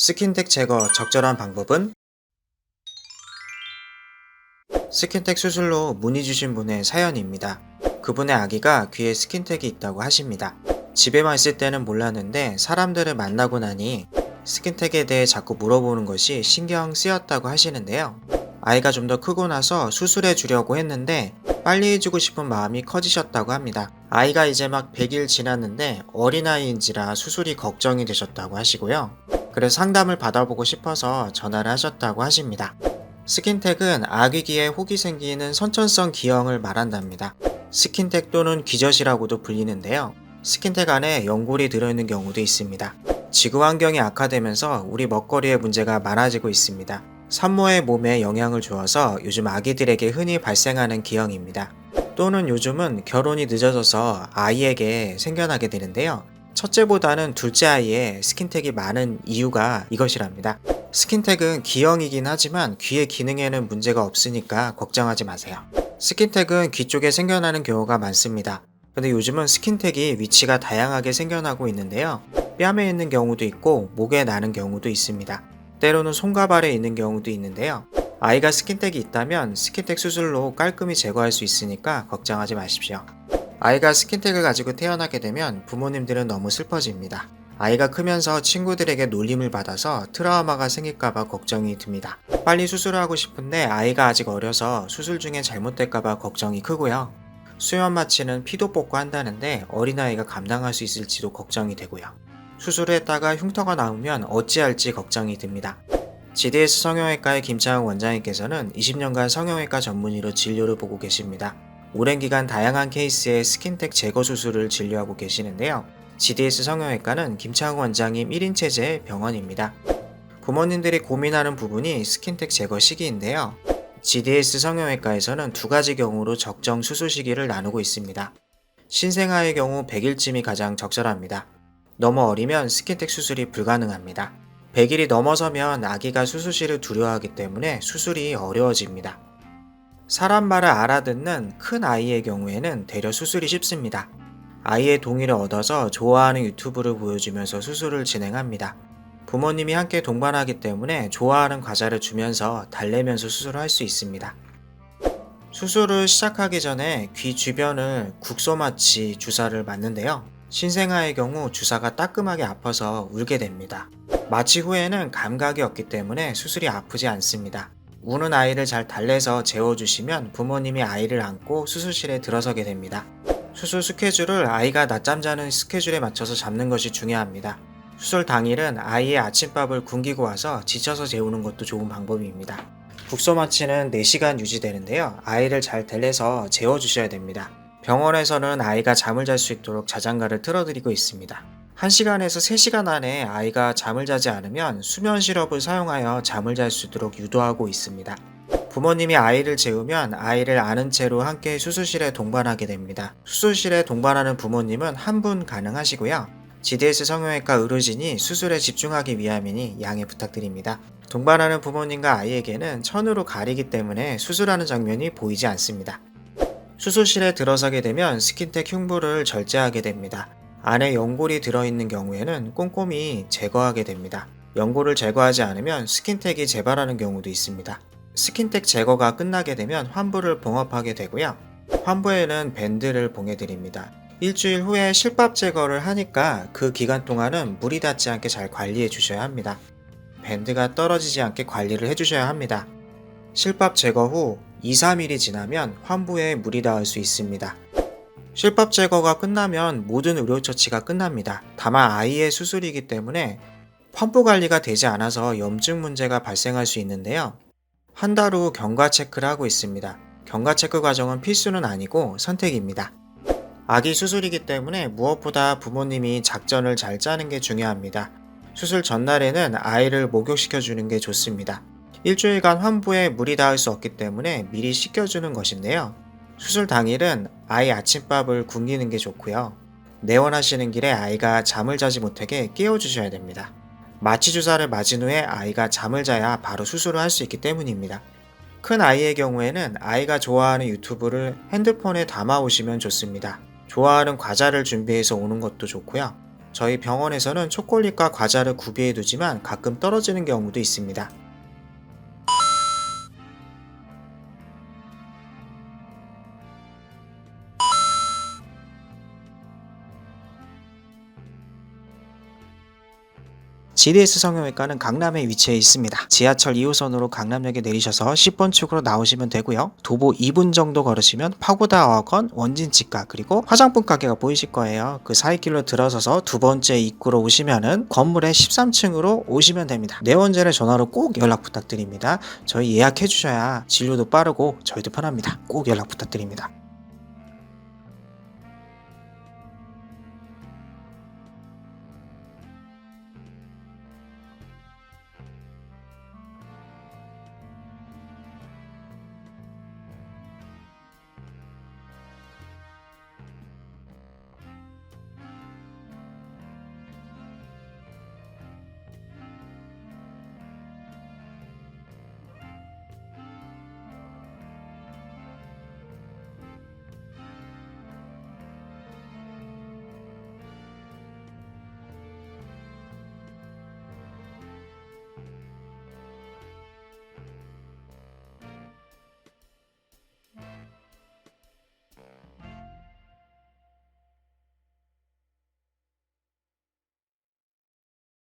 스킨텍 제거 적절한 방법은? 스킨텍 수술로 문의 주신 분의 사연입니다. 그분의 아기가 귀에 스킨텍이 있다고 하십니다. 집에만 있을 때는 몰랐는데 사람들을 만나고 나니 스킨텍에 대해 자꾸 물어보는 것이 신경 쓰였다고 하시는데요. 아이가 좀 더 크고 나서 수술해 주려고 했는데 빨리 해주고 싶은 마음이 커지셨다고 합니다. 아이가 이제 막 100일 지났는데 어린아이인지라 수술이 걱정이 되셨다고 하시고요. 그래서 상담을 받아보고 싶어서 전화를 하셨다고 하십니다. 스킨텍은 아기 귀에 혹이 생기는 선천성 기형을 말한답니다. 스킨텍 또는 귀젖이라고도 불리는데요. 스킨텍 안에 연골이 들어있는 경우도 있습니다. 지구 환경이 악화되면서 우리 먹거리에 문제가 많아지고 있습니다. 산모의 몸에 영향을 주어서 요즘 아기들에게 흔히 발생하는 기형입니다. 또는 요즘은 결혼이 늦어져서 아이에게 생겨나게 되는데요. 첫째보다는 둘째 아이에 스킨텍이 많은 이유가 이것이랍니다. 스킨텍은 기형이긴 하지만 귀의 기능에는 문제가 없으니까 걱정하지 마세요. 스킨텍은 귀 쪽에 생겨나는 경우가 많습니다. 근데 요즘은 스킨텍이 위치가 다양하게 생겨나고 있는데요. 뺨에 있는 경우도 있고 목에 나는 경우도 있습니다. 때로는 손과 발에 있는 경우도 있는데요. 아이가 스킨텍이 있다면 스킨텍 수술로 깔끔히 제거할 수 있으니까 걱정하지 마십시오. 아이가 스킨텍을 가지고 태어나게 되면 부모님들은 너무 슬퍼집니다. 아이가 크면서 친구들에게 놀림을 받아서 트라우마가 생길까봐 걱정이 듭니다. 빨리 수술을 하고 싶은데 아이가 아직 어려서 수술 중에 잘못될까봐 걱정이 크고요. 수면 마취는 피도 뽑고 한다는데 어린아이가 감당할 수 있을지도 걱정이 되고요. 수술을 했다가 흉터가 나오면 어찌할지 걱정이 듭니다. GDS 성형외과의 김창욱 원장님께서는 20년간 성형외과 전문의로 진료를 보고 계십니다. 오랜 기간 다양한 케이스의 스킨텍 제거 수술을 진료하고 계시는데요. GDS 성형외과는 김창욱 원장님 1인 체제의 병원입니다. 부모님들이 고민하는 부분이 스킨텍 제거 시기인데요. GDS 성형외과에서는 두 가지 경우로 적정 수술 시기를 나누고 있습니다. 신생아의 경우 100일쯤이 가장 적절합니다. 너무 어리면 스킨텍 수술이 불가능합니다. 100일이 넘어서면 아기가 수술실을 두려워하기 때문에 수술이 어려워집니다. 사람 말을 알아듣는 큰 아이의 경우에는 대려 수술이 쉽습니다. 아이의 동의를 얻어서 좋아하는 유튜브를 보여주면서 수술을 진행합니다. 부모님이 함께 동반하기 때문에 좋아하는 과자를 주면서 달래면서 수술을 할 수 있습니다. 수술을 시작하기 전에 귀 주변을 국소마취 주사를 맞는데요. 신생아의 경우 주사가 따끔하게 아파서 울게 됩니다. 마취 후에는 감각이 없기 때문에 수술이 아프지 않습니다. 우는 아이를 잘 달래서 재워주시면 부모님이 아이를 안고 수술실에 들어서게 됩니다. 수술 스케줄을 아이가 낮잠 자는 스케줄에 맞춰서 잡는 것이 중요합니다. 수술 당일은 아이의 아침밥을 굶기고 와서 지쳐서 재우는 것도 좋은 방법입니다. 국소 마취는 4시간 유지되는데요. 아이를 잘 달래서 재워주셔야 됩니다. 병원에서는 아이가 잠을 잘 수 있도록 자장가를 틀어드리고 있습니다. 1시간에서 3시간 안에 아이가 잠을 자지 않으면 수면 시럽을 사용하여 잠을 잘 수 있도록 유도하고 있습니다. 부모님이 아이를 재우면 아이를 아는 채로 함께 수술실에 동반하게 됩니다. 수술실에 동반하는 부모님은 한 분 가능하시고요. GDS 성형외과 의료진이 수술에 집중하기 위함이니 양해 부탁드립니다. 동반하는 부모님과 아이에게는 천으로 가리기 때문에 수술하는 장면이 보이지 않습니다. 수술실에 들어서게 되면 스킨텍 흉부를 절제하게 됩니다. 안에 연골이 들어있는 경우에는 꼼꼼히 제거하게 됩니다. 연골을 제거하지 않으면 스킨텍이 재발하는 경우도 있습니다. 스킨텍 제거가 끝나게 되면 환부를 봉합하게 되고요. 환부에는 밴드를 봉해드립니다. 일주일 후에 실밥 제거를 하니까 그 기간 동안은 물이 닿지 않게 잘 관리해 주셔야 합니다. 밴드가 떨어지지 않게 관리를 해주셔야 합니다. 실밥 제거 후 2, 3일이 지나면 환부에 물이 닿을 수 있습니다. 실밥 제거가 끝나면 모든 의료 처치가 끝납니다. 다만 아이의 수술이기 때문에 환부 관리가 되지 않아서 염증 문제가 발생할 수 있는데요. 한 달 후 경과 체크를 하고 있습니다. 경과 체크 과정은 필수는 아니고 선택입니다. 아기 수술이기 때문에 무엇보다 부모님이 작전을 잘 짜는 게 중요합니다. 수술 전날에는 아이를 목욕시켜 주는 게 좋습니다. 일주일간 환부에 물이 닿을 수 없기 때문에 미리 씻겨주는 것인데요. 수술 당일은 아이 아침밥을 굶기는 게 좋고요. 내원하시는 길에 아이가 잠을 자지 못하게 깨워주셔야 됩니다. 마취 주사를 맞은 후에 아이가 잠을 자야 바로 수술을 할 수 있기 때문입니다. 큰 아이의 경우에는 아이가 좋아하는 유튜브를 핸드폰에 담아 오시면 좋습니다. 좋아하는 과자를 준비해서 오는 것도 좋고요. 저희 병원에서는 초콜릿과 과자를 구비해 두지만 가끔 떨어지는 경우도 있습니다. GDS 성형외과는 강남에 위치해 있습니다. 지하철 2호선으로 강남역에 내리셔서 10번 출구로 나오시면 되고요. 도보 2분 정도 걸으시면 파고다 어학원, 원진치과 그리고 화장품 가게가 보이실 거예요. 그 사이길로 들어서서 두 번째 입구로 오시면은 건물의 13층으로 오시면 됩니다. 내원제를 전화로 꼭 연락 부탁드립니다. 저희 예약해 주셔야 진료도 빠르고 저희도 편합니다. 꼭 연락 부탁드립니다.